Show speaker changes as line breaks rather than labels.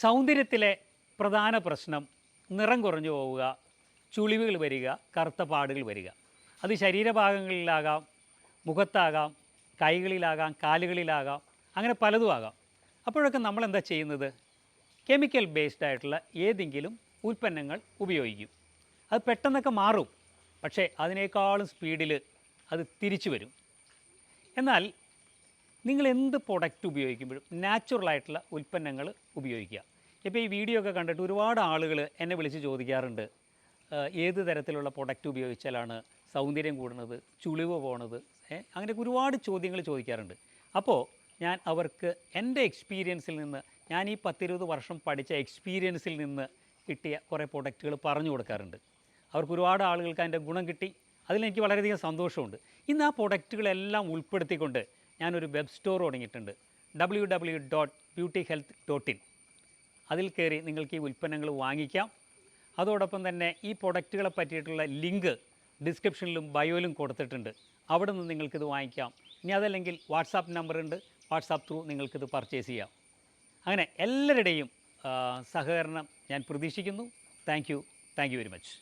സൗന്ദര്യത്തിലെ പ്രധാന പ്രശ്നം നിറം കുറഞ്ഞു പോവുക ചുളിവുകൾ വരിക കറുത്ത പാടുകൾ വരിക. അത് ശരീരഭാഗങ്ങളിലാകാം മുഖത്താകാം കൈകളിലാകാം കാലുകളിലാകാം അങ്ങനെ പലതും ആകാം. അപ്പോഴൊക്കെ നമ്മൾ എന്താ ചെയ്യുന്നത്? കെമിക്കൽ ബേസ്ഡ് ആയിട്ടുള്ള ഏതെങ്കിലും ഉൽപ്പന്നങ്ങൾ ഉപയോഗിക്കും. അത് പെട്ടെന്നൊക്കെ മാറും പക്ഷേ അതിനേക്കാളും സ്പീഡിൽ അത് തിരിച്ചു വരും. എന്നാൽ നിങ്ങൾ എന്ത് പ്രൊഡക്റ്റ് ഉപയോഗിക്കുമ്പോഴും നാച്ചുറൽ ആയിട്ടുള്ള ഉൽപ്പന്നങ്ങൾ ഉപയോഗിക്കുക. ഇപ്പോൾ ഈ വീഡിയോ ഒക്കെ കണ്ടിട്ട് ഒരുപാട് ആളുകൾ എന്നെ വിളിച്ച് ചോദിക്കാറുണ്ട് "ആ, ഏത് തരത്തിലുള്ള പ്രൊഡക്റ്റ് ഉപയോഗിച്ചാലാണ് സൗന്ദര്യം കൂടുന്നത് ചുളിവ് പോണത്? അങ്ങനെയൊക്കെ ഒരുപാട് ചോദ്യങ്ങൾ ചോദിക്കാറുണ്ട്. അപ്പോൾ ഞാൻ അവർക്ക് എന്റെ എക്സ്പീരിയൻസിൽ നിന്ന് ഞാൻ ഈ പത്തിരുപത് വർഷം പഠിച്ച എക്സ്പീരിയൻസിൽ നിന്ന് കിട്ടിയ കുറേ പ്രൊഡക്റ്റുകൾ പറഞ്ഞു കൊടുക്കാറുണ്ട്. അവർക്ക് ഒരുപാട് ആളുകൾക്ക് അതിന്റെ ഗുണം കിട്ടി. അതിലെനിക്ക് വളരെയധികം സന്തോഷമുണ്ട്. ഇന്ന് ആ പ്രൊഡക്റ്റുകളെല്ലാം ഉൾപ്പെടുത്തിക്കൊണ്ട് ഞാനൊരു വെബ് സ്റ്റോർ തുടങ്ങിയിട്ടുണ്ട്. W W dot beauty health dot in അതിൽ കയറി നിങ്ങൾക്ക് ഈ ഉൽപ്പന്നങ്ങൾ വാങ്ങിക്കാം. അതോടൊപ്പം തന്നെ ഈ പ്രൊഡക്റ്റുകളെ പറ്റിയിട്ടുള്ള ലിങ്ക് ഡിസ്ക്രിപ്ഷനിലും ബയോയിലും കൊടുത്തിട്ടുണ്ട്. അവിടെ നിന്ന് നിങ്ങൾക്കിത് വാങ്ങിക്കാം. ഇനി അതല്ലെങ്കിൽ വാട്സാപ്പ് നമ്പറുണ്ട് വാട്സാപ്പ് ത്രൂ നിങ്ങൾക്കിത് പർച്ചേസ് ചെയ്യാം. അങ്ങനെ എല്ലാവരുടെയും സഹകരണം ഞാൻ പ്രതീക്ഷിക്കുന്നു. Thank you thank you very much